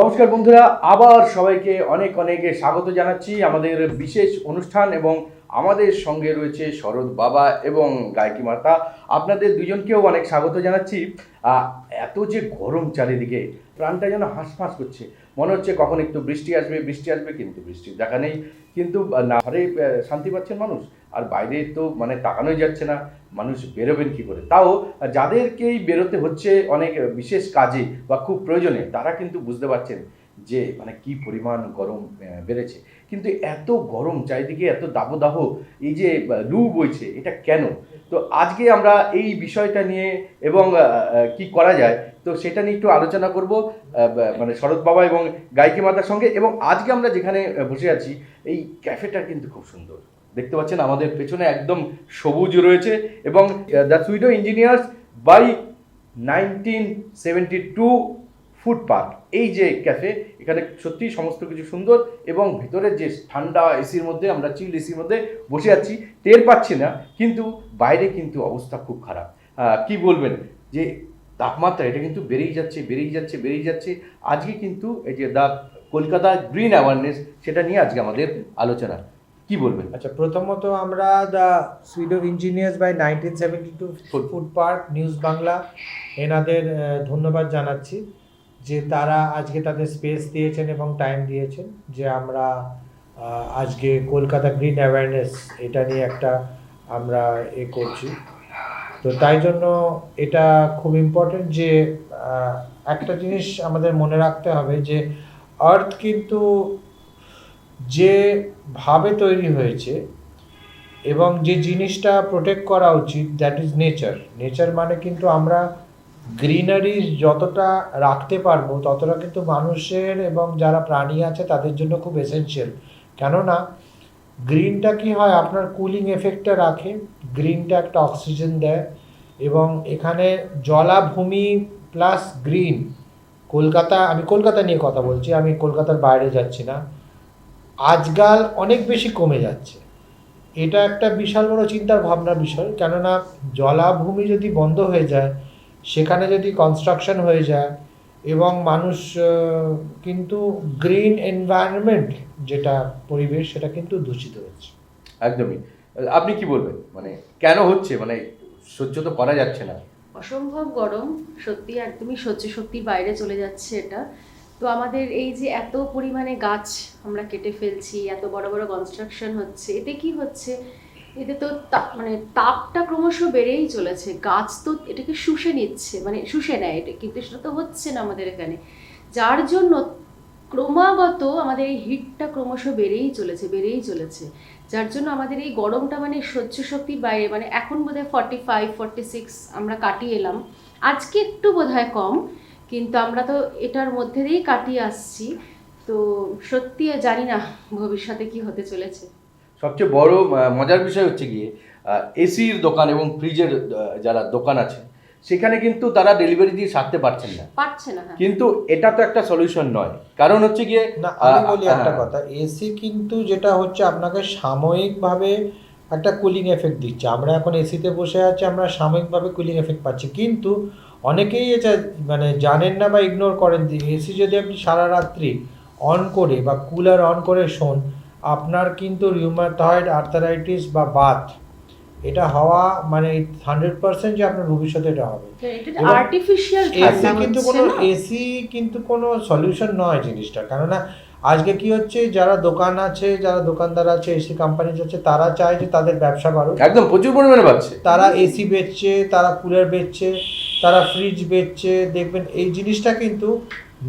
নমস্কার বন্ধুরা, আবার সবাইকে অনেক অনেক স্বাগত জানাচ্ছি আমাদের বিশেষ অনুষ্ঠান এবং আমাদের সঙ্গে রয়েছে শরৎ বাবা এবং গায়কি মাতা। আপনাদের দুজনকেও অনেক স্বাগত জানাচ্ছি। এত যে গরম চারিদিকে, প্রাণটা যেন হাঁসফাঁস করছে। মনে হচ্ছে কখন একটু বৃষ্টি আসবে বৃষ্টি আসবে, কিন্তু বৃষ্টির দেখা নেই। কিন্তু না, ঘরে শান্তি পাচ্ছেন মানুষ? আর বাইরে তো মানে তাকানোই যাচ্ছে না, মানুষ বেরোবেন কি করে? তাও যাদেরকেই বেরোতে হচ্ছে অনেক বিশেষ কাজে বা খুব প্রয়োজনে, তারা কিন্তু বুঝতে পারছেন যে মানে কি পরিমাণ গরম বেড়েছে। কিন্তু এত গরম চারিদিকে, এত দাবদাহ, এই যে লু বইছে, এটা কেন? তো আজকে আমরা এই বিষয়টা নিয়ে এবং কি করা যায়, তো সেটা নিয়ে একটু আলোচনা করব মানে শরৎ বাবা এবং গায়কি মাতার সঙ্গে এবং আজকে আমরা যেখানে বসে আছি, এই ক্যাফেটা কিন্তু খুব সুন্দর। দেখতে পাচ্ছেন আমাদের পেছনে একদম সবুজ রয়েছে এবং the pseudo engineers by nineteen seventy two food park এই যে ক্যাফে এখানে সত্যি সমস্ত কিছু সুন্দর এবং ভিতরে যে ঠান্ডা এসির মধ্যে, আমরা চিল এসির মধ্যে বসে আছি, টের পাচ্ছি না, কিন্তু বাইরে কিন্তু অবস্থা খুব খারাপ। কি বলবেন? যে তাপমাত্রা, এটা কিন্তু বেড়েই যাচ্ছে বেড়েই যাচ্ছে বেড়েই যাচ্ছে। আজকে কিন্তু এই যে দ্য কলকাতা গ্রিন অ্যাওয়ারনেস সেটা নিয়ে আজকে আমাদের আলোচনা। কি বলবেন আচ্ছা প্রথমত আমরা the pseudo engineers by nineteen seventy two. Food park news Bangla এনাদের ধন্যবাদ জানাচ্ছি যে তারা আজকে তাদের স্পেস দিয়েছেন এবং টাইম দিয়েছেন যে আমরা আজকে কলকাতা গ্রিন অ্যাওয়ারনেস এটা নিয়ে একটা আমরা এ করছি তো তাই জন্য এটা খুব ইম্পর্টেন্ট যে একটা জিনিস আমাদের মনে রাখতে হবে যে আর্থ কিন্তু যেভাবে তৈরি হয়েছে এবং যে জিনিসটা প্রোটেক্ট করা উচিত দ্যাট ইজ নেচার নেচার মানে কিন্তু আমরা গ্রিনারি যতটা রাখতে পারব, ততটা কিন্তু মানুষের এবং যারা প্রাণী আছে তাদের জন্য খুব এসেনশিয়াল কেননা গ্রিনটা কি হয়? আপনার কুলিং এফেক্টটা রাখে গ্রিনটা একটা অক্সিজেন দেয় এবং এখানে জলাভূমি প্লাস গ্রিন কলকাতা, আমি কলকাতা নিয়ে কথা বলছি, আমি কলকাতার বাইরে যাচ্ছি না। আজকাল অনেক বেশি কমে যাচ্ছে। এটা একটা বিশাল বড় চিন্তার ভাবনার বিষয় কেননা জলাভূমি যদি বন্ধ হয়ে যায় সেখানে যদি কনস্ট্রাকশন হয়ে যায় এবং মানুষ কিন্তু গ্রিন এনভায়রনমেন্ট যেটা পরিবেশ সেটা কিন্তু দূষিত হচ্ছে। একদমই। আপনি কি বলবেন? মানে কেন হচ্ছে? মানে সহ্য তো করা যাচ্ছে না। অসম্ভব গরম সত্যি একদমই সহ্য শক্তির বাইরে চলে যাচ্ছে এটা। তো আমাদের এই যে এত পরিমাণে গাছ আমরা কেটে ফেলছি, এত বড় বড় কনস্ট্রাকশন হচ্ছে, এতে কি হচ্ছে? এতে তো মানে তাপটা ক্রমশ বেড়েই চলেছে। গাছ তো এটাকে শুষে নিচ্ছে মানে শুষে নেয় এটা, কিন্তু সেটা তো হচ্ছে না আমাদের এখানে। যার জন্য ক্রমাগত আমাদের এই হিটটা ক্রমশ বেড়েই চলেছে বেড়েই চলেছে। যার জন্য আমাদের এই গরমটা মানে সহ্য শক্তির বাইরে মানে এখন বোধহয় ফর্টি ফাইভ ফর্টি সিক্স আমরা কাটিয়ে এলাম। আজকে একটু বোধহয় কম কিন্তু আমরা তো এটার মধ্যে দিয়েই কাটিয়ে আসছি। তো সত্যি জানি না ভবিষ্যতে কি হতে চলেছে। সবচেয়ে বড় মজার বিষয় হচ্ছে গিয়ে এসির দোকান এবং ফ্রিজের যারা দোকান আছে সেখানে কিন্তু তারা ডেলিভারি দিয়ে সারতে পারছেন না। পারছে না হ্যাঁ। কিন্তু এটা তো একটা সলিউশন নয়। কারণ হচ্ছে গিয়ে না আমি বলি একটা হ্যাঁ। কথা এসি কিন্তু যেটা হচ্ছে আপনাকে সাময়িকভাবে একটা কুলিং এফেক্ট দিচ্ছে। আমরা এখন এসিতে বসে আছি আমরা সাময়িকভাবে কুলিং এফেক্ট পাচ্ছি। কিন্তু অনেকেই এটা মানে জানেন না বা ইগনোর করেন যে এসি যদি আপনি সারা রাত্রি অন করে বা কুলার অন করে শোন আপনার কিন্তু রিউমাটয়েড আর্থারাইটিস বা বাত এটা হওয়া মানে হান্ড্রেড পার্সেন্ট যে আপনার ভবিষ্যতে এটা হবে। আর্টিফিশিয়াল এসি কিন্তু কোনো এসি কিন্তু কোনো সলিউশন নয় জিনিসটা। কেননা আজকে কি হচ্ছে যারা দোকান আছে যারা দোকানদার আছে এসি কোম্পানি আছে তারা চায় যে তাদের ব্যবসা বাড়ুক। একদম প্রচুর পরিমাণে পাচ্ছে তারা এসি বেচছে তারা কুলার বেচছে। তারা ফ্রিজ বেচছে, দেখবেন এই জিনিসটা কিন্তু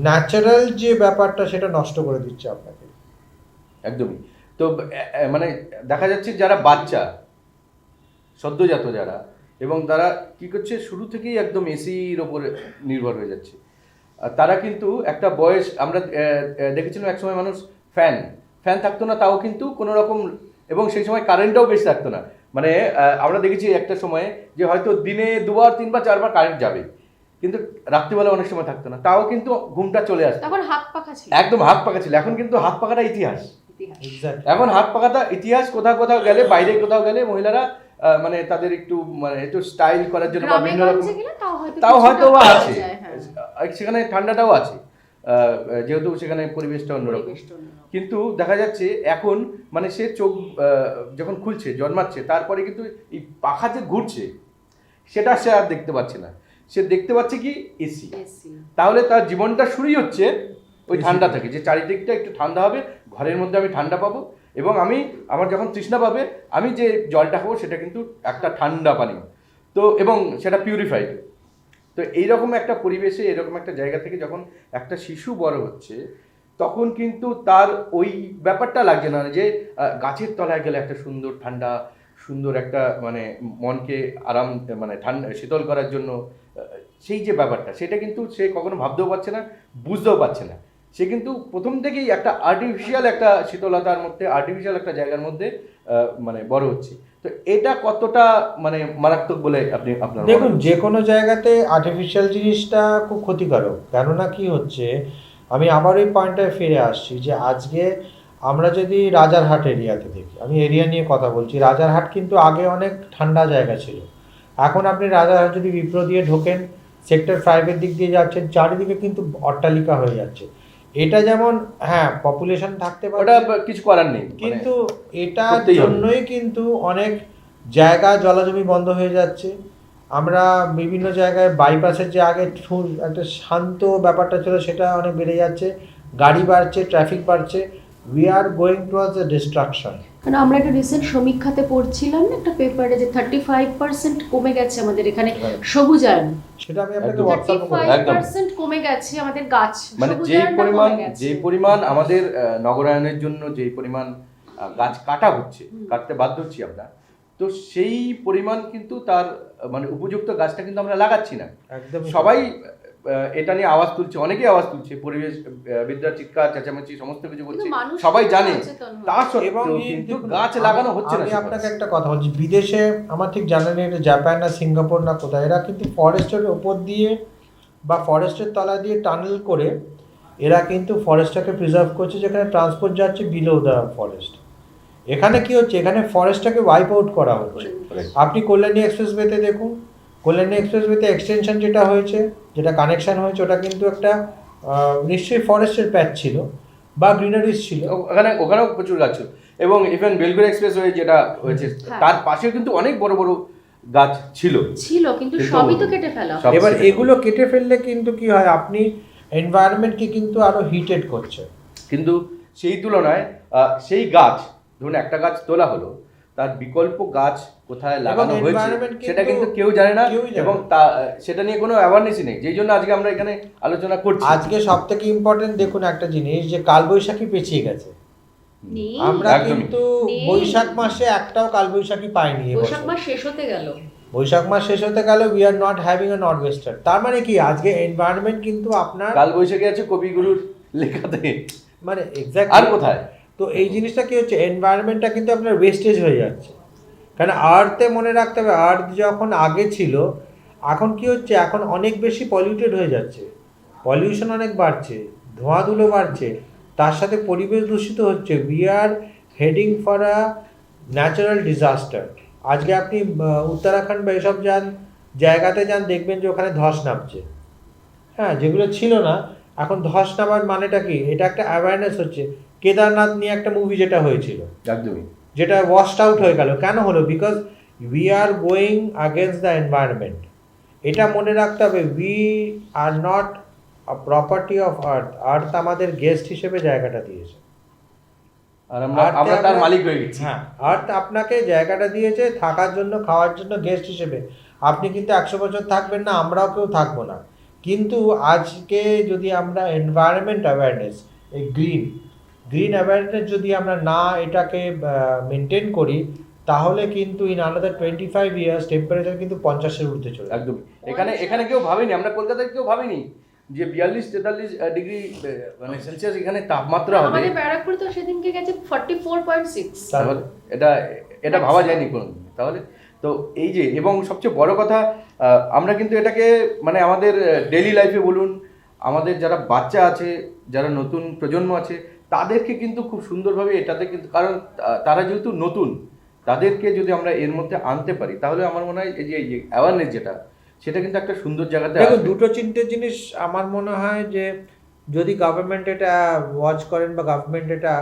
ন্যাচারাল যে ব্যাপারটা সেটা নষ্ট করে দিচ্ছে আপনাকে। একদমই। তো মানে দেখা যাচ্ছে যারা বাচ্চা, সদ্যজাত যারা, এবং তারা কি করছে, শুরু থেকেই একদম এসির ওপরে নির্ভর হয়ে যাচ্ছে। তারা কিন্তু একটা বয়স, আমরা দেখেছিলাম একসময় মানুষ ফ্যান ফ্যান থাকতো না, তাও কিন্তু কোনো রকম, এবং সেই সময় কারেন্টটাও বেশি থাকতো না। মানে আহ, আমরা দেখেছি একটা সময়ে যে হয়তো দিনে দুবার তিনবার চারবার কারেন্ট যাবে কিন্তু রাত্রিবেলা অনেক সময় থাকতো না। তাও কিন্তু ঘুমটা চলে আসতো। তখন হাত পাখা ছিল। একদম হাত পাকা ছিল। এখন কিন্তু হাত পাকাটা ইতিহাস। এখন হাত পাকাটা ইতিহাস কোথাও কোথাও গেলে বাইরে কোথাও গেলে মহিলারা আহ, মানে তাদের একটু মানে একটু স্টাইল করার জন্য বা বিভিন্ন রকম তাও হয়তো আছে। হ্যাঁ। সেখানে ঠান্ডাটাও আছে। যেহেতু সেখানে পরিবেশটা অন্যরকম। কিন্তু দেখা যাচ্ছে এখন মানে সে চোখ যখন খুলছে জন্মাচ্ছে তারপরে কিন্তু এই পাখা যে ঘুরছে সেটা সে আর দেখতে পাচ্ছে না। সে দেখতে পাচ্ছে কি এসি। তাহলে তার জীবনটা শুরুই হচ্ছে ওই ঠান্ডা থেকে। যে চারিদিকটা একটু ঠান্ডা হবে ঘরের মধ্যে আমি ঠান্ডা পাবো এবং আমি আমার যখন তৃষ্ণা পাবে আমি যে জলটা খাব সেটা কিন্তু একটা ঠান্ডা পানি। তো এবং সেটা পিউরিফাইড তো এইরকম একটা পরিবেশে, এরকম একটা জায়গা থেকে যখন একটা শিশু বড় হচ্ছে, তখন কিন্তু তার ওই ব্যাপারটা লাগছে না যে গাছের তলায় গেলে একটা সুন্দর ঠান্ডা, সুন্দর একটা মানে মনকে আরাম মানে ঠান্ডা, শীতল করার জন্য সেই যে ব্যাপারটা, সেটা কিন্তু সে কখনো ভাবতেও পারছে না, বুঝতেও পারছে না। সে কিন্তু প্রথম থেকেই একটা আর্টিফিশিয়াল একটা শীতলতার মধ্যে আর্টিফিশিয়াল একটা জায়গার মধ্যে মানে বড় হচ্ছে। তো এটা কতটা মানে মারাত্মক বলে আপনি আপনার দেখুন যে কোনো জায়গাতে আর্টিফিশিয়াল জিনিসটা খুব ক্ষতিকারক। কেননা কি হচ্ছে আমি আবার ওই পয়েন্টে ফিরে আসছি যে আজকে আমরা যদি রাজারহাট এরিয়াতে দেখি আমি এরিয়া নিয়ে কথা বলছি রাজারহাট কিন্তু আগে অনেক ঠান্ডা জায়গা ছিল। এখন আপনি রাজারহাট যদি বিপ্র দিয়ে ঢোকেন সেক্টর ফাইভের দিক দিয়ে যাচ্ছেন চারিদিকে কিন্তু অট্টালিকা হয়ে যাচ্ছে। এটা যেমন হ্যাঁ পপুলেশন থাকতে পারে। ওটা কিছু করার নেই মানে কিন্তু এটার জন্যই কিন্তু অনেক জায়গা জলাজমি বন্ধ হয়ে যাচ্ছে। আমরা বিভিন্ন জায়গায় বাইপাসের যে আগে একটা শান্ত ব্যাপারটা ছিল সেটা অনেক বেড়ে যাচ্ছে। গাড়ি বাড়ছে ট্রাফিক বাড়ছে। We are going towards the destruction কারণ আমরা একটা রিসেন্ট সমীক্ষাতে পড়ছিলাম না একটা পেপারে যে থার্টি ফাইভ পার্সেন্ট কমে গেছে আমাদের এখানে সবুজায়ন। সেটা আমি আপনাকে হোয়াটসঅ্যাপে ফাইভ একদম। পার্সেন্ট কমে গেছে আমাদের গাছ। মানে যে পরিমাণ যে পরিমাণ আমাদের আহ, নগরায়নের জন্য যে পরিমাণ গাছ কাটা হচ্ছে কাটতে বাধ্য হচ্ছি আমরা তো সেই পরিমাণ কিন্তু তার মানে উপযুক্ত গাছটা কিন্তু আমরা লাগাচ্ছি না। একদম সবাই এটা নিয়ে আওয়াজ তুলছে অনেকেই আওয়াজ তুলছে পরিবেশ বিদ্যার চিৎকার চেঁচামেচি সমস্ত কিছু করছে সবাই জানে। সচেতন। তা এবং সত্ত্বেও কিন্তু গাছ লাগানো হচ্ছে না আমি আপনাকে একটা কথা বলছি বিদেশে আমার ঠিক জানা নেই এটা জাপান না সিঙ্গাপুর না কোথায় এরা কিন্তু ফরেস্টের ওপর দিয়ে বা ফরেস্টের তলা দিয়ে টানেল করে এরা কিন্তু ফরেস্টটাকে প্রিজার্ভ করছে যেখানে ট্রান্সপোর্ট যাচ্ছে বিলো দ্য ফরেস্ট এখানে কি হচ্ছে? এখানে ফরেস্টটাকে ওয়াইপ আউট করা হচ্ছে। আপনি কল্যাণী এক্সপ্রেসওয়েতে দেখুন কল্যাণী এক্সপ্রেসওয়েতে এক্সটেনশন যেটা হয়েছে যেটা কানেকশন হয়েছে ওটা কিন্তু একটা নিশ্চয়ই ফরেস্টের প্যাচ ছিল বা গ্রিনারিজ ছিল। ওখানে ওখানেও প্রচুর গাছ ছিল। এবং ইভেন বেলগুড়ি এক্সপ্রেস ওয়ে যেটা হয়েছে হ্যাঁ। তার পাশেও কিন্তু অনেক বড় বড় গাছ ছিল। ছিল কিন্তু কিন্তু সবই তো কেটে ফেলা। এবার এগুলো কেটে ফেললে কিন্তু কি হয় আপনি এনভায়রনমেন্টকে কিন্তু আরও হিটেড করছে কিন্তু সেই তুলনায় সেই গাছ ধরুন একটা গাছ তোলা হলো তার বিকল্প গাছ কোথায় লাগানো হয়েছে সেটা কিন্তু কেউ জানে না এবং তা সেটা নিয়ে কোনো অ্যাওয়ারনেসই নেই। যেই জন্য আজকে আমরা এখানে আলোচনা করছি। আজকে সব থেকে ইম্পর্টেন্ট দেখুন একটা জিনিস যে কালবৈশাখী পেছিয়ে গেছে। আমরা কিন্তু বৈশাখ মাসে একটাও কালবৈশাখী পাইনি বৈশাখ মাস শেষ হতে গেল। বৈশাখ মাস শেষ হতে গেলে we are not having a nor'wester তার মানে কি? আজকে এনভায়রনমেন্ট কিন্তু আপনার কাল বৈশাখী আছে কবিগুরুর লেখাতে। মানে এক্স্যাক্ট আর কোথায়? তো এই জিনিসটা কি হচ্ছে? এনভায়রনমেন্টটা কিন্তু আপনার ওয়েস্টেজ হয়ে যাচ্ছে। কারণ আর্থে মনে রাখতে হবে আর্থ যখন আগে ছিল, এখন কি হচ্ছে? এখন অনেক বেশি পলিউটেড হয়ে যাচ্ছে। পলিউশন অনেক বাড়ছে, ধোঁয়াধুলো বাড়ছে। তার সাথে পরিবেশ দূষিত হচ্ছে। We are heading for a natural disaster আজকে আপনি উত্তরাখণ্ড বা এসব যান, জায়গাতে যান, দেখবেন যে ওখানে ধস নামছে। হ্যাঁ যেগুলো ছিল না, এখন ধস নামার মানেটা কি? এটা একটা অ্যাওয়ারনেস হচ্ছে। কেদারনাথ নিয়ে একটা মুভি যেটা হয়েছিল। একদমই। যেটা ওয়াশড আউট হয়ে গেল। কেন হলো? Because we are going against the environment এটা মনে রাখতে হবে we are not property of earth earth আমাদের গেস্ট হিসেবে জায়গাটা দিয়েছে। আর আমরা তার মালিক হয়ে গেছি। হ্যাঁ আর্থ আপনাকে জায়গাটা দিয়েছে থাকার জন্য খাওয়ার জন্য গেস্ট হিসেবে। আপনি কিন্তু একশো বছর থাকবেন না আমরাও কেউ থাকব না। কিন্তু আজকে যদি আমরা এনভায়রনমেন্ট অ্যাওয়ারনেস এই গ্রিন গ্রিন অ্যাওয়ারনেস যদি আমরা না এটাকে মেনটেন করি তাহলে কিন্তু in another twenty five years temperature কিন্তু পঞ্চাশের উঠতে চলে একদম। এখানে এখানে কেউ ভাবেনি আমরা কলকাতায় কেউ ভাবিনি যে বিয়াল্লিশ তেতাল্লিশ ডিগ্রি মানে সেলসিয়াস এখানে তাপমাত্রা হবে। আমাদের ব্যারাকপুরে তো সেদিনকে গেছে ফর্টি ফোর পয়েন্ট সিক্স তাহলে এটা এটা ভাবা যায়নি কোনো তাহলে তো এই যে এবং সবচেয়ে বড় কথা আমরা কিন্তু এটাকে মানে আমাদের ডেলি লাইফে বলুন আমাদের যারা বাচ্চা আছে যারা নতুন প্রজন্ম আছে তাদেরকে কিন্তু খুব সুন্দরভাবে এটাতে কিন্তু কারণ তারা যেহেতু নতুন তাদেরকে যদি আমরা এর মধ্যে আনতে পারি তাহলে আমার মনে হয় এই যে অ্যাওয়ারনেস যেটা সেটা কিন্তু একটা সুন্দর জায়গাতে দুটো চিন্তের জিনিস আমার মনে হয় যে যদি গভর্নমেন্ট এটা ওয়াচ করেন বা গভর্নমেন্ট এটা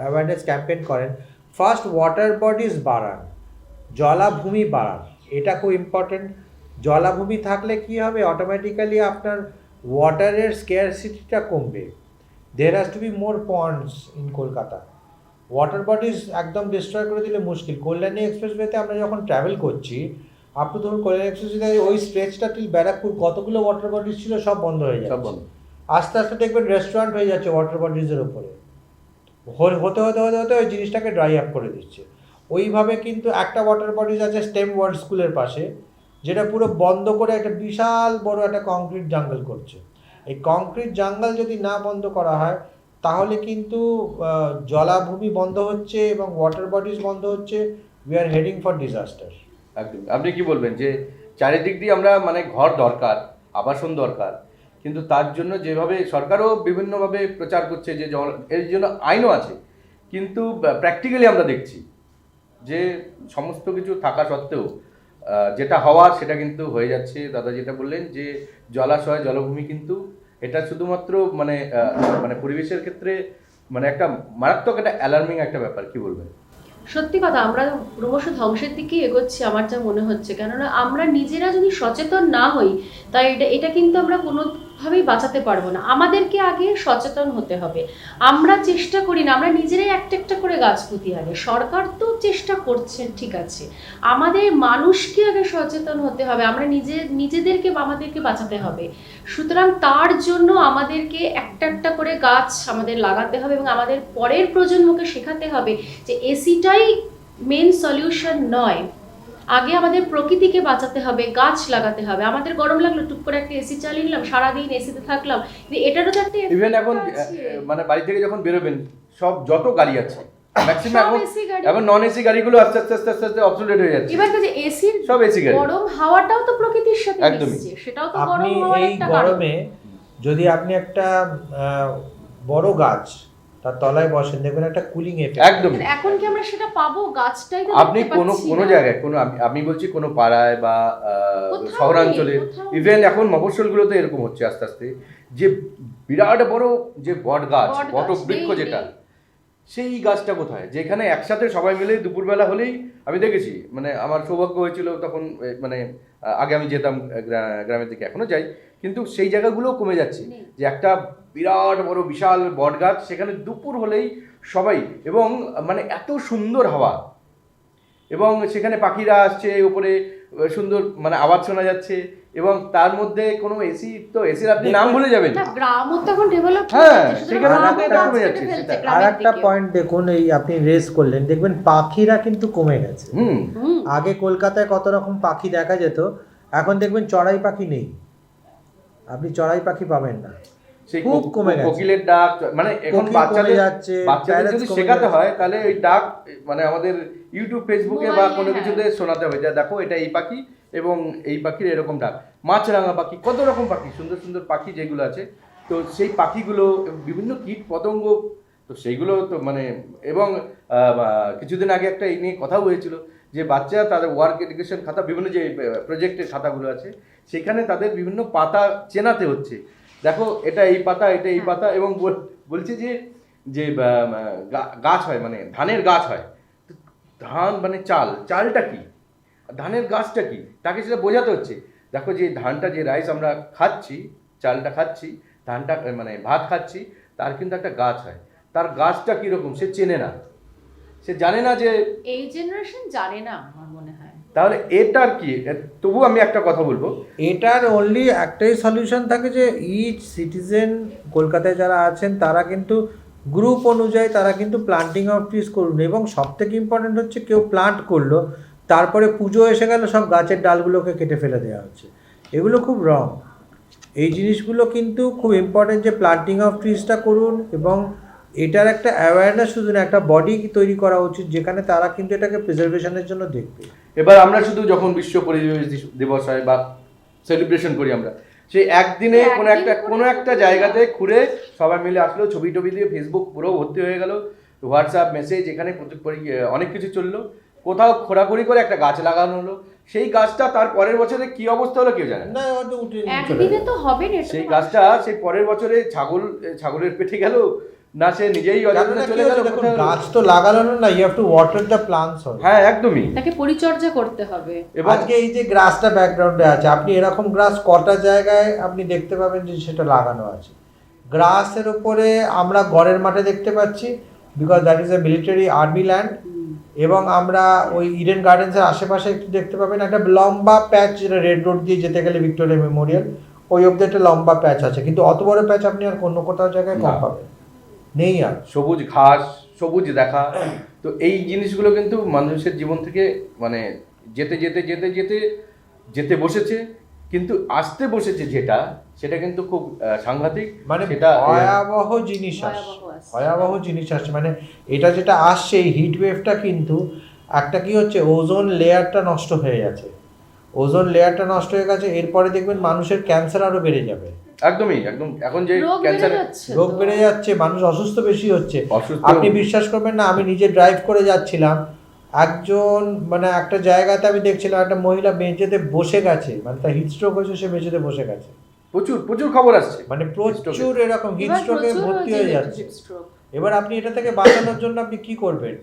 অ্যাওয়ারনেস ক্যাম্পেইন করেন ফার্স্ট ওয়াটার বডিজ বাড়ান জলাভূমি বাড়ান এটা খুব ইম্পর্টেন্ট জলাভূমি থাকলে কি হবে? অটোমেটিক্যালি আপনার ওয়াটারের স্কেয়ারসিটিটা কমবে। There has to be more ponds in Kolkata water bodies একদম ডিস্ট্রয় করে দিলে মুশকিল। কল্যাণী এক্সপ্রেসওয়েতে আমরা যখন ট্রাভেল করছি আপনি ধরুন কল্যাণী এক্সপ্রেসওয়ে ওই স্ট্রেচটা টিল ব্যারাকপুর কতগুলো ওয়াটার বডিজ ছিল সব বন্ধ হয়ে যাচ্ছে। আস্তে আস্তে দেখবেন রেস্টুরেন্ট হয়ে যাচ্ছে ওয়াটার বডিজের ওপরে হতে হতে হতে হতে ওই জিনিসটাকে ড্রাই আপ করে দিচ্ছে। ওইভাবে কিন্তু একটা ওয়াটার বডিজ আছে স্টেম ওয়ার্ল্ড স্কুলের পাশে যেটা পুরো বন্ধ করে একটা বিশাল বড় একটা কংক্রিট জাঙ্গল করছে। এই কংক্রিট জাঙ্গল যদি না বন্ধ করা হয়, তাহলে কিন্তু জলাভূমি বন্ধ হচ্ছে এবং ওয়াটার বডিজ বন্ধ হচ্ছে। We are heading for disaster একদম। আপনি কি বলবেন যে, চারিদিক দিয়ে আমরা মানে ঘর দরকার, আবাসন দরকার, কিন্তু তার জন্য যেভাবে সরকারও বিভিন্নভাবে প্রচার করছে যে জল, এর জন্য আইনও আছে, কিন্তু প্র্যাকটিক্যালি আমরা দেখছি যে সমস্ত কিছু থাকা সত্ত্বেও যেটা হওয়ার সেটা কিন্তু হয়ে যাচ্ছে। দাদা যেটা বললেন যে, জলাশয়, জলভূমি কিন্তু এটা শুধুমাত্র মানে মানে পরিবেশের ক্ষেত্রে মানে একটা মারাত্মক একটা অ্যালার্মিং একটা ব্যাপার, কি বলবেন? সত্যি কথা, আমরা ক্রমশ ধ্বংসের দিকেই এগোচ্ছি আমার যা মনে হচ্ছে। কেননা আমরা নিজেরা যদি সচেতন না হই, তাই এটা এটা কিন্তু আমরা কোনোভাবেই বাঁচাতে পারব না। আমাদেরকে আগে সচেতন হতে হবে। আমরা চেষ্টা করি না, আমরা নিজেরাই একটা একটা করে গাছ পুঁতি আগে। সরকার তো চেষ্টা করছে ঠিক আছে। আমাদের মানুষকে আগে সচেতন হতে হবে, আমরা নিজে, নিজেদেরকে আমাদেরকে বাঁচাতে হবে। সুতরাং তার জন্য আমাদেরকে একটা একটা করে গাছ আমাদের লাগাতে হবে এবং আমাদের পরের প্রজন্মকে শেখাতে হবে যে এসিটাই মেন সলিউশন নয়। আগে আমাদের প্রকৃতিকে বাঁচাতে হবে গাছ লাগাতে হবে। আমাদের গরম লাগল টুক করে একটা এসি চালিয়ে নিলাম সারাদিন এসিতে থাকলাম। কিন্তু এটারও তো একটা ইভেন এখন মানে বাড়ি থেকে যখন বেরোবেন সব যত গাড়ি আছে ম্যাক্সিমাম এখন নন এসি গাড়িগুলো আস্তে আস্তে আস্তে আস্তে আস্তে অবসোলেট হয়ে যাচ্ছে। এবার যে এসির সব এসি গাড়ি। গরম হাওয়াটাও তো প্রকৃতির সাথে একদমই। মিশছে সেটাও তো আপনি গরম হাওয়ার এই একটা গরমে যদি আপনি একটা বড় গাছ তার তলায় বসেন দেখবেন একটা কুলিং এফেক্ট একদম এখন কি আমরা সেটা পাবো? গাছটাই তো আপনি কোনো কোনো জায়গায় কোনো আমি- আমি বলছি কোনো পাড়ায় বা শহরাঞ্চলে ইভেন এখন মফস্বলগুলোতে এরকম হচ্ছে আস্তে আস্তে। যে বিরাট বড় যে বট গাছ বট বৃক্ষ যেটা। সেই গাছটা কোথায়? যেখানে একসাথে সবাই মিলে দুপুরবেলা হলেই আমি দেখেছি মানে আমার সৌভাগ্য হয়েছিল তখন মানে আগে আমি যেতাম গ্রামের দিকে এখনও যাই। কিন্তু সেই জায়গাগুলোও কমে যাচ্ছে যে একটা বিরাট বড় বিশাল বট গাছ সেখানে দুপুর হলেই সবাই এবং মানে এত সুন্দর হাওয়া। এবং সেখানে পাখিরা আসছে উপরে সুন্দর মানে আওয়াজ শোনা যাচ্ছে এবং তার মধ্যে কোনো এসি তো এসির আপনি নাম ভুলে যাবেন। গ্রামও তো ডেভেলপ হ্যাঁ, সেখানে। আর একটা পয়েন্ট দেখুন এই আপনি রেস করলেন দেখবেন পাখিরা কিন্তু কমে গেছে। হুম। আগে কলকাতায় কত রকম পাখি দেখা যেত এখন দেখবেন চড়াই পাখি নেই। আপনি চড়াই পাখি পাবেন না। খুব কমে গেছে। কোকিলের ডাক মানে এখন বাচ্চাদের যাচ্ছে, বাচ্চাদের যদি শেখাতে হয় তাহলে ওই ডাক মানে আমাদের ইউটিউব ফেসবুকে বা কোনো হ্যাঁ। কিছুতে শোনাতে হবে। যে দেখো এটা এই পাখি এবং এই পাখির এরকম ডাক। মাছরাঙা পাখি কত রকম পাখি সুন্দর সুন্দর পাখি যেগুলো আছে। তো সেই পাখিগুলো বিভিন্ন কীট পতঙ্গ তো সেইগুলো তো মানে এবং কিছুদিন আগে একটা এই নিয়ে কথাও হয়েছিল যে বাচ্চা তাদের ওয়ার্ক এডুকেশন খাতা বিভিন্ন যে প্রজেক্টের খাতাগুলো আছে সেখানে তাদের বিভিন্ন পাতা চেনাতে হচ্ছে। দেখো এটা এই পাতা এটা এই পাতা এবং বলছে যে যে গাছ হয় মানে ধানের গাছ হয়। ধান মানে চাল চালটা কি? ধানের গাছটা কি? তাকে সেটা বোঝাতে হচ্ছে। দেখো যে ধানটা যে রাইস আমরা খাচ্ছি চালটা খাচ্ছি ধানটা মানে ভাত খাচ্ছি তার কিন্তু একটা গাছ হয়। তার গাছটা কীরকম? সে চেনে না। সে জানে না যে এই জেনারেশন জানে না আমার মনে হয়। তাহলে এটার কি? তবু আমি একটা কথা বলব। এটার অনলি একটাই সলিউশন থাকে যে ইচ সিটিজেন কলকাতায় যারা আছেন তারা কিন্তু গ্রুপ অনুযায়ী তারা কিন্তু প্লান্টিং অফ ট্রিজ করুন এবং সব থেকে ইম্পর্টেন্ট হচ্ছে কেউ প্লান্ট করল, তারপরে পুজো এসে গেল, সব গাছের ডালগুলোকে কেটে ফেলে দেওয়া হচ্ছে। এগুলো খুব রং এই জিনিসগুলো কিন্তু খুব ইম্পর্টেন্ট যে প্লান্টিং অফ ট্রিজটা করুন এবং এটার একটা অ্যাওয়ারনেস শুধু না, একটা বডি তৈরি করা উচিত, যেখানে তারা কিন্তু এটাকে প্রিজার্ভেশনের জন্য দেখবে। এবার আমরা শুধু যখন বিশ্ব পরিবেশ দিবস হয় বা সেলিব্রেশন করি আমরা সেই একদিনে কোনো একটা কোনো একটা জায়গাতে ঘুরে সবাই মিলে আসলো ছবি টবি দিয়ে ফেসবুক পুরো ভর্তি হয়ে গেল। হোয়াটসঅ্যাপ মেসেজ এখানে অনেক কিছু চলল। কোথাও খোরাখুরি করে একটা গাছ লাগানো হলো। সেই গাছটা তার পরের বছরে কি অবস্থা হলো কেউ জানে না। সেই গাছটা সেই পরের বছরে ছাগল ছাগলের পেটে গেল। না সে নিজেই অযত্নে চলে গেল গাছ তো লাগানো না you have to water the plants হ্যাঁ একদমই। তাকে পরিচর্যা করতে হবে। এবং আজকে এই যে গ্রাসটা ব্যাকগ্রাউন্ডে আছে আপনি এরকম গ্রাস কটা জায়গায় আপনি দেখতে পাবেন যে সেটা লাগানো আছে। গ্রাসের উপরে আমরা ঘরের মাঠে দেখতে পাচ্ছি because that is a military army land এবং আমরা ওই ইডেন গার্ডেন্সের আশেপাশে একটু দেখতে পাবেন একটা লম্বা প্যাচ যেটা রেড রোড দিয়ে যেতে গেলে ভিক্টোরিয়া মেমোরিয়াল ওই অব্দি একটা লম্বা প্যাচ আছে। কিন্তু অত বড় প্যাচ আপনি আর অন্য কোথাও জায়গায় কম পাবেন। নেই আর। সবুজ ঘাস সবুজ দেখা। তো এই জিনিসগুলো কিন্তু মানুষের জীবন থেকে মানে যেতে যেতে যেতে যেতে যেতে বসেছে। কিন্তু আসতে বসেছে যেটা সেটা কিন্তু খুব সাংঘাতিক। মানে সেটা ভয়াবহ জিনিস আসছে। ভয়াবহ জিনিস আসছে। মানে এটা যেটা আসছে এই হিট ওয়েভটা কিন্তু একটা কি হচ্ছে ওজোন লেয়ারটা নষ্ট হয়ে গেছে ওজোন লেয়ারটা নষ্ট হয়ে গেছে এরপরে দেখবেন মানুষের ক্যান্সার আরও বেড়ে যাবে। একদমই একদম। এখন যে ক্যান্সার রোগ বেড়ে যাচ্ছে মানুষ অসুস্থ বেশি হচ্ছে। আপনি বিশ্বাস করবেন না আমি নিজে ড্রাইভ করে যাচ্ছিলাম। একজন মানে একটা জায়গাতে আমি দেখছিলাম একটা মহিলা মেঝেতে বসে গেছে। মানে তার হিট স্ট্রোক হয়েছে সে মেঝেতে বসে গেছে। প্রচুর প্রচুর খবর আসছে। মানে প্রচুর এরকম হিট এবার স্ট্রোকে ভর্তি হয়ে যাচ্ছে। এবার আপনি এটা থেকে বাঁচানোর জন্য আপনি কি করবেন?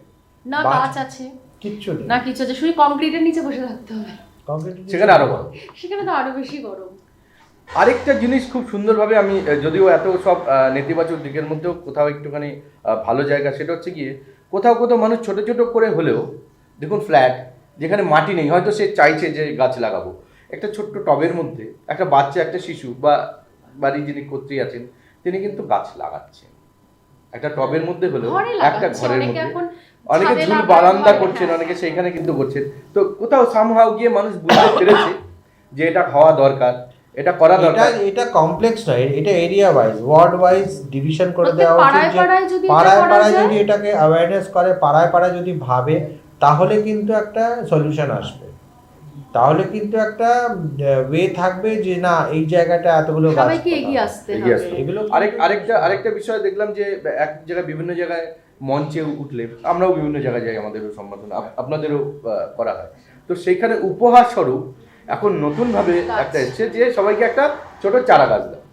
না বাঁচ- গাছ আছে কিচ্ছু নেই। না কিছু আছে শুধু কংক্রিটের নিচে বসে থাকতে হবে। সেখানে আরও বড় সেখানে তো আরও বেশি গরম। আরেকটা জিনিস খুব সুন্দরভাবে আমি যদিও এত সব নেতিবাচক দিকের মধ্যেও কোথাও একটুখানি ভালো জায়গা সেটা হচ্ছে গিয়ে কোথাও কোথাও মানুষ ছোট ছোট করে হলেও দেখুন ফ্ল্যাট যেখানে মাটি নেই হয়তো সে চাইছে যে গাছ লাগাবো। একটা ছোট্ট টবের মধ্যে একটা বাচ্চা একটা শিশু বা বাড়ির যিনি কর্ত্রী আছেন তিনি কিন্তু গাছ লাগাচ্ছেন। একটা টবের মধ্যে হলেও একটা ঘরের মধ্যে। অনেকে ঝুল বারান্দা করছেন। অনেকে সেইখানে কিন্তু করছেন। তো কোথাও সামহাও গিয়ে মানুষ বুঝতে পেরেছে যে এটা হওয়া দরকার এটা করা দরকার। এটা কমপ্লেক্স নয় এটা area wise ward wise division করে দেওয়া উচিত পাড়ায় যে পাড়ায় যদি পাড়ায় যদি এটাকে অ্যাওয়ারনেস করে পাড়ায় পাড়ায় যদি ভাবে তাহলে কিন্তু একটা সলিউশন আসবে। তাহলে কিন্তু একটা ওয়ে থাকবে যে না এই জায়গাটা এতগুলো গাছ সবাইকে এগিয়ে আসতে হবে। এগুলো আরেক আরেকটা আরেকটা বিষয় দেখলাম যে এক জায়গায় বিভিন্ন জায়গায় মঞ্চে উঠলে আমরাও বিভিন্ন জায়গায় যাই আমাদেরও সম্বোধন আপনাদেরও করা হয়। তো সেইখানে উপহার স্বরূপ এখন নতুনভাবে। একটা এসছে যে সবাইকে একটা ছোট চারা গাছ দাও।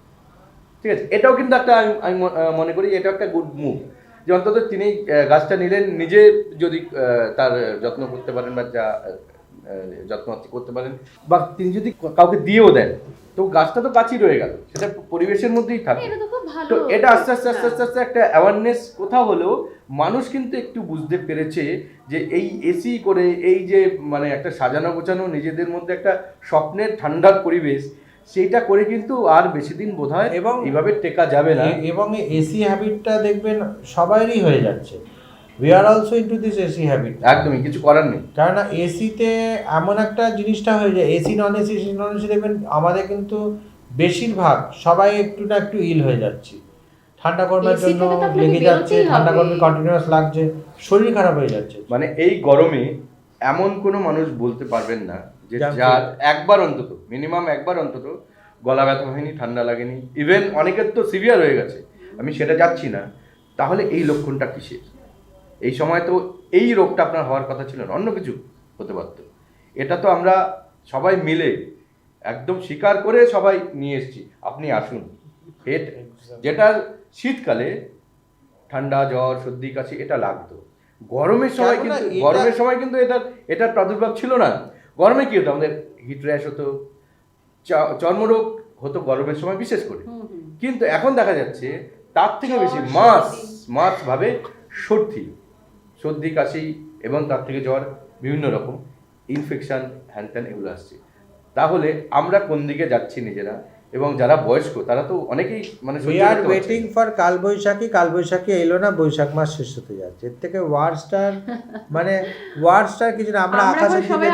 ঠিক আছে? এটাও কিন্তু একটা আমি মনে করি এটা একটা গুড মুভ যে অন্তত তিনি গাছটা নিলেন নিজে যদি তার যত্ন করতে পারেন বা যা যত্ন করতে পারেন। বা তিনি যদি কাউকে দিয়েও দেন তো গাছটা তো গাছই রয়ে গেল। সেটা পরিবেশের মধ্যেই থাকবে এটা তো খুব ভালো তো এটা আস্তে আস্তে আস্তে আস্তে আস্তে একটা অ্যাওয়ারনেস কোথাও হলেও মানুষ কিন্তু একটু বুঝতে পেরেছে যে এই এসি করে এই যে মানে একটা সাজানো গোছানো নিজেদের মধ্যে একটা স্বপ্নের ঠান্ডার পরিবেশ সেইটা করে কিন্তু আর বেশি দিন বোধ হয় এবং এবং- এইভাবে টেকা যাবে না। এবং এসি হ্যাবিটটা দেখবেন সবারই হয়ে যাচ্ছে। We are also into this AC habit একদমই কিছু করার নেই। কেননা এসিতে এমন একটা জিনিসটা হয়ে যায় AC non AC AC non AC দেখবেন আমাদের কিন্তু বেশিরভাগ সবাই একটু না একটু ইল হয়ে যাচ্ছি। ঠান্ডা গরমের জন্য লেগে যাচ্ছে ঠান্ডা গরমে কন্টিনিউয়াস লাগছে শরীর খারাপ হয়ে যাচ্ছে। মানে এই গরমে এমন কোনো মানুষ বলতে পারবেন না যে যার- যার একবার অন্তত মিনিমাম একবার অন্তত গলা ব্যথা হয়নি ঠান্ডা লাগেনি ইভেন অনেকের তো সিভিয়ার হয়ে গেছে। আমি সেটা যাচ্ছি না। তাহলে এই লক্ষণটা কিসের? এই সময় তো এই রোগটা আপনার হওয়ার কথা ছিল না অন্য কিছু হতে পারতো। এটা তো আমরা সবাই মিলে একদম স্বীকার করে সবাই নিয়ে এসেছি। আপনি আসুন। হেড যেটা শীতকালে ঠান্ডা জ্বর সর্দি কাশি এটা লাগতো। গরমের সময় কিন্তু গরমের সময় কিন্তু এটার এটার প্রাদুর্ভাব ছিল না। গরমে কি হতো? আমাদের হিট র্যাশ হতো। চ- চর্মরোগ হতো গরমের সময় বিশেষ করে। কিন্তু এখন দেখা যাচ্ছে তার থেকে বেশি মাস মাস ভাবে সর্দি। সর্দি কাশি এবং তার থেকে জ্বর বিভিন্ন রকম ইনফেকশন হ্যান ত্যান এগুলো আসছে তাহলে আমরা কোন দিকে যাচ্ছি নিজেরা এবং যারা বয়স্ক তারা তো অনেকেই মানে উই আর ওয়েটিং। ফর কালবৈশাখী কালবৈশাখী এলো না বৈশাখ মাস শেষ হতে যাচ্ছে এর থেকে ওয়ার্ডস্টার মানে ওয়ার্ডস্টার কিছু না আমরা আমরা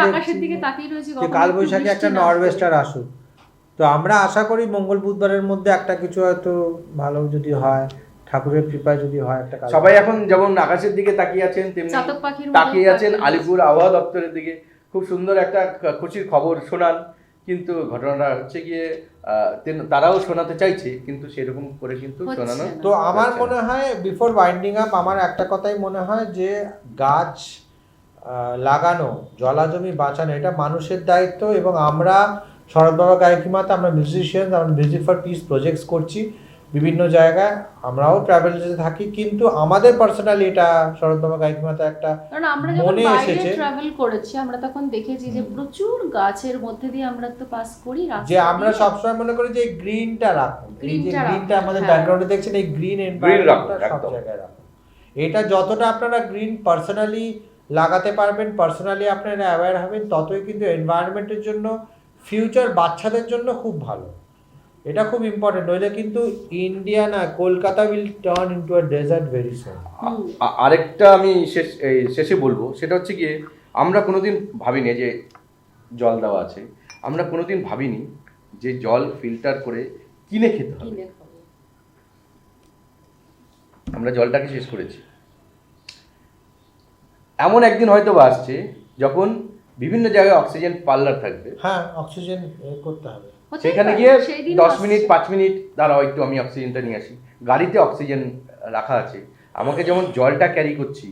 আকাশের দিকে দেখছি তাকিয়ে রয়েছি যে কালবৈশাখী একটা। নরওয়েস্টার আসুক তো আমরা আশা করি মঙ্গল বুধবারের মধ্যে একটা কিছু হয়তো ভালো যদি হয় ঠাকুরের কৃপায় যদি হয় একটা সবাই এখন যেমন আকাশের দিকে তাকিয়ে আছেন তেমনি তাকিয়ে আছেন আলিপুর আবহাওয়া দপ্তরের দিকে। খুব সুন্দর একটা খুশির খবর শোনান। কিন্তু ঘটনাটা হচ্ছে গিয়ে আহ, তারাও শোনাতে চাইছে কিন্তু সেরকম করে কিন্তু শোনানো তো আমার। মনে হয় বিফোর ওয়াইন্ডিং আপ আমার একটা কথাই মনে হয় যে গাছ আহ, লাগানো জলাজমি বাঁচানো এটা মানুষের দায়িত্ব এবং আমরা শরৎ বাবা গায়কি মাতা আমরা মিউজিশিয়ান আমরা মিউজিক ফর পিস প্রজেক্টস করছি। বিভিন্ন জায়গায় আমরাও ট্রাভেল এজেন্সি থাকি কিন্তু আমাদের পার্সোনালি এটা শরৎ বাবা গায়কি মাতা একটা কারণ আমরা যখন বাইরে ট্রাভেল করেছি আমরা তখন দেখেছি যে প্রচুর গাছের মধ্যে দিয়ে আমরা তো পাস করি রাস্তা যে আমরা দিয়ে। সবসময় মনে করি যে গ্রিনটা রাখুন। এই যে গ্রিনটা আমাদের। ব্যাকগ্রাউন্ডে দেখছেন এই গ্রিন এনভায়রনমেন্টটা সব জায়গায় রাখুন। এটা যতটা আপনারা গ্রিন পার্সোনালি লাগাতে পারবেন পার্সোনালি আপনারা অ্যাওয়্যার হবেন ততই কিন্তু এনভায়রনমেন্টের জন্য ফিউচার বাচ্চাদের জন্য খুব ভালো। এটা খুব ইম্পর্টেন্ট নইলে কিন্তু ইন্ডিয়া না Kolkata will turn into a desert very soon আরেকটা আমি শেষ শেষে বলব সেটা হচ্ছে গিয়ে আমরা কোনোদিন ভাবিনি যে জল দেওয়া আছে আমরা কোনোদিন ভাবিনি যে জল ফিল্টার করে কিনে খেতে হবে। আমরা জলটাকে শেষ করেছি। এমন একদিন হয়তো বা আসছে যখন বিভিন্ন জায়গায় অক্সিজেন পার্লার থাকবে। হ্যাঁ অক্সিজেন করতে হবে। সেখানে গিয়ে দশ মিনিট পাঁচ মিনিট দাঁড়াও একটু আমি অক্সিজেনটা নিয়ে আসি। গাড়িতে অক্সিজেন রাখা আছে। আমাকে যেমন জলটা ক্যারি করছি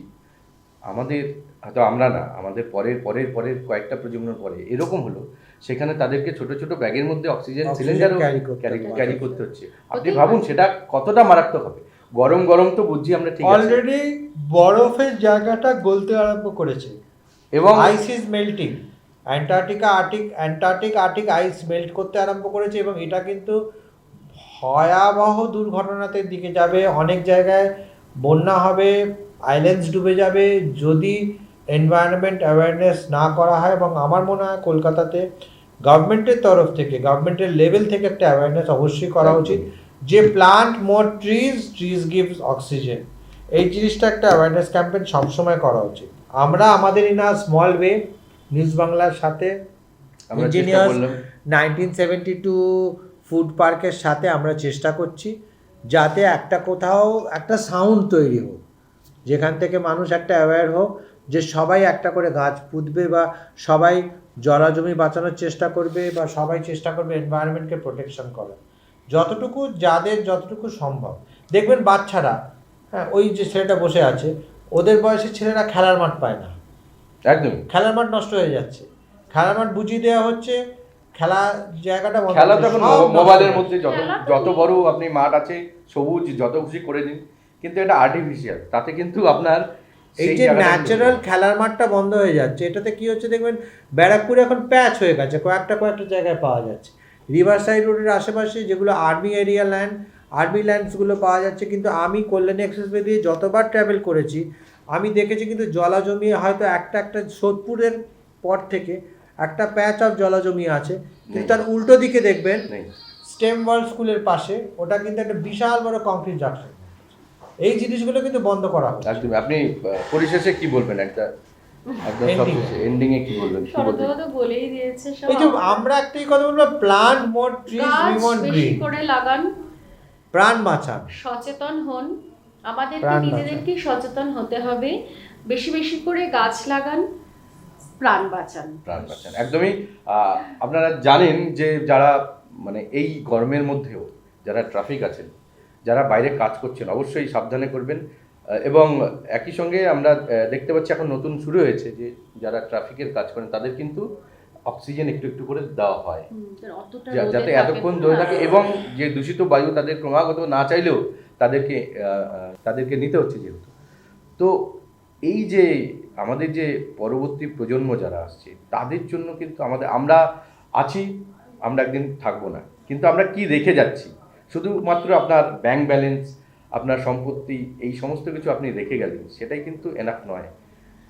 আমাদের হয়তো আমরা না আমাদের পরের পরের পরের কয়েকটা প্রজন্মের পরে এরকম হলো। সেখানে তাদেরকে ছোট ছোট ব্যাগের মধ্যে অক্সিজেন সিলিন্ডারও ক্যারি ক্যারি করতে হচ্ছে। আপনি ভাবুন সেটা কতটা মারাত্মক হবে। গরম গরম তো বুঝছি আমরা ঠিক আছে। অলরেডি বরফের জায়গাটা গলতে আরম্ভ করেছে। এবং ice is melting Antarctica Arctic Antarctic Arctic ice melt করতে আরম্ভ করেছে এবং এটা কিন্তু ভয়াবহ দুর্ঘটনাতে দিকে যাবে। অনেক জায়গায় বন্যা হবে আইল্যান্ডস ডুবে যাবে। যদি এনভায়রনমেন্ট অ্যাওয়ারনেস না করা হয় এবং আমার মনে হয় কলকাতাতে গভর্নমেন্টের তরফ থেকে গভর্নমেন্টের লেভেল থেকে একটা অ্যাওয়ারনেস অবশ্যই করা উচিত। যে plant more trees trees gives oxygen এই জিনিসটা একটা অ্যাওয়ারনেস ক্যাম্পেইন সবসময় করা উচিত। আমরা আমাদের in a small way news বাংলার সাথে engineers nineteen seventy two food পার্কের সাথে আমরা চেষ্টা করছি যাতে একটা কোথাও একটা সাউন্ড তৈরি হোক। যেখান থেকে মানুষ একটা অ্যাওয়্যার হোক যে সবাই একটা করে গাছ পুঁতবে বা সবাই জলাজমি বাঁচানোর চেষ্টা করবে বা সবাই চেষ্টা করবে এনভায়রনমেন্টকে প্রোটেকশন করার। যতটুকু যাদের যতটুকু সম্ভব। দেখবেন বাচ্চারা হ্যাঁ ওই যে ছেলেটা বসে আছে ওদের বয়সের ছেলেরা খেলার মাঠ পায় না। একদমই। খেলার মাঠ নষ্ট হয়ে যাচ্ছে। খেলার মাঠ বুঝিয়ে দেওয়া হচ্ছে খেলা জায়গাটা খেলা তখন মোবাইলের মধ্যে যত যত বড় আপনি মাঠ আছে সবুজ যত খুশি করে দিন কিন্তু এটা আর্টিফিশিয়াল তাতে কিন্তু আপনার এই যে ন্যাচারাল খেলার মাঠটা বন্ধ হয়ে যাচ্ছে এটাতে কি হচ্ছে দেখবেন ব্যারাকপুরে এখন প্যাচ হয়ে গেছে কয়েকটা কয়েকটা জায়গায় পাওয়া যাচ্ছে। রিভার সাইড রোডের আশেপাশে যেগুলো আর্মি এরিয়া ল্যান্ড আর্মি ল্যান্ডসগুলো পাওয়া যাচ্ছে কিন্তু আমি কল্যাণী এক্সপ্রেসওয়ে দিয়ে যতবার ট্রাভেল করেছি আমি দেখেছি কিন্তু জলা জমিয়ে হয়তো একটা একটা সোদপুরের পর থেকে একটা প্যাচ অফ জলা জমিয়ে আছে কিন্তু তার উল্টো দিকে দেখবেন স্টেম ওয়ার্ল্ড স্কুলের পাশে ওটা কিন্তু একটা বিশাল বড় কংক্রিট জাংশন এই জিনিসগুলো কিন্তু বন্ধ করা হচ্ছে। একদমই আপনি পরিশেষে কি বলবেন? একটা একদম সব Ending এ। এন্ডিং এ কি বলবেন? কি বলবেন? শরৎবাবু তো বলেই দিয়েছে সব। এই যে আমরা একটাই কথা বলব plant more trees we want green করে লাগান। প্রাণ বাঁচান। সচেতন হন। আমাদেরকে নিজেদেরকে সচেতন হতে হবে। বেশি বেশি করে গাছ লাগান প্রাণ বাঁচান। প্রাণ বাঁচান। একদমই আপনারা জানেন যে যারা মানে এই গরমের মধ্যেও যারা ট্রাফিক আছেন যারা বাইরে কাজ করছেন অবশ্যই সাবধানে করবেন। এবং একই সঙ্গে আমরা দেখতে পাচ্ছি এখন নতুন শুরু হয়েছে যে যারা ট্রাফিকের কাজ করেন তাদের কিন্তু অক্সিজেন একটু একটু করে দেওয়া হয়। যাতে এতক্ষণ ধরে থাকে এবং যে দূষিত বায়ু তাদের ক্রমাগত না চাইলেও তাদেরকে তাদেরকে নিতে হচ্ছে যেহেতু। তো এই যে আমাদের যে পরবর্তী প্রজন্ম যারা আসছে, তাদের জন্য কিন্তু আমাদের, আমরা আছি, আমরা একদিন থাকব না। কিন্তু আমরা কি রেখে যাচ্ছি? শুধুমাত্র আপনার ব্যাংক ব্যালেন্স আপনার সম্পত্তি, এই সমস্ত কিছু আপনি রেখে গেলেন, সেটাই কিন্তু এনাফ নয়।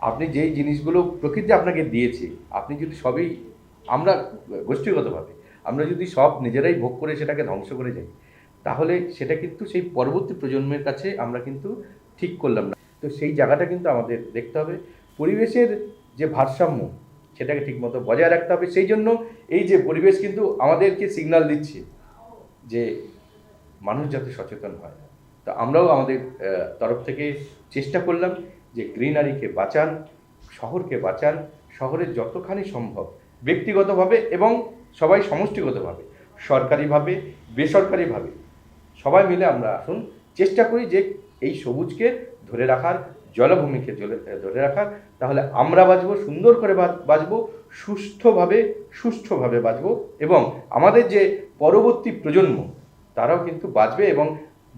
আপনি যেই জিনিসগুলো প্রকৃতি আপনাকে দিয়েছে, আপনি যদি সবই, আমরা গোষ্ঠীগতভাবে, আমরা যদি সব নিজেরাই ভোগ করে সেটাকে ধ্বংস করে যাই তাহলে সেটা কিন্তু সেই পরবর্তী প্রজন্মের কাছে আমরা কিন্তু ঠিক করলাম না। তো সেই জায়গাটা কিন্তু আমাদের দেখতে হবে। পরিবেশের যে ভারসাম্য, সেটাকে ঠিকমতো বজায় রাখতে হবে। সেই জন্য এই যে পরিবেশ কিন্তু আমাদেরকে সিগন্যাল দিচ্ছে যে মানুষ যাতে সচেতন হয়। তা আমরাও আমাদের তরফ থেকে চেষ্টা করলাম যে গ্রিনারিকে বাঁচান, শহরকে বাঁচান শহরের যতখানি সম্ভব ব্যক্তিগতভাবে এবং সবাই সমষ্টিগতভাবে, সরকারিভাবে, বেসরকারিভাবে সবাই মিলে আমরা আসুন, চেষ্টা করি যে এই সবুজকে ধরে রাখার, জলভূমিকে জলে ধরে রাখার। তাহলে আমরা বাঁচবো, সুন্দর করে বাঁচ- বাঁচবো, সুস্থভাবে, সুষ্ঠুভাবে বাঁচবো এবং আমাদের যে পরবর্তী প্রজন্ম, তারাও কিন্তু বাঁচবে এবং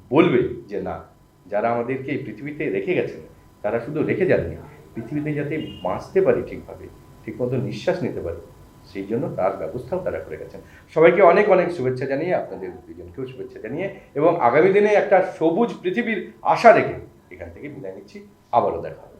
বলবে যে না, যারা আমাদেরকে এই পৃথিবীতে রেখে গেছেন, তারা শুধু রেখে যাননি, পৃথিবীতে যাতে বাঁচতে পারি ঠিকভাবে, ঠিকমতো নিঃশ্বাস নিতে পারি। সেই জন্য তার ব্যবস্থাও তারা করে গেছেন সবাইকে অনেক অনেক শুভেচ্ছা জানিয়ে আপনাদের দুজনকেও শুভেচ্ছা জানিয়ে এবং আগামী দিনে একটা সবুজ পৃথিবীর আশা রেখে এখান থেকে বিদায় নিচ্ছি আবারও দেখা।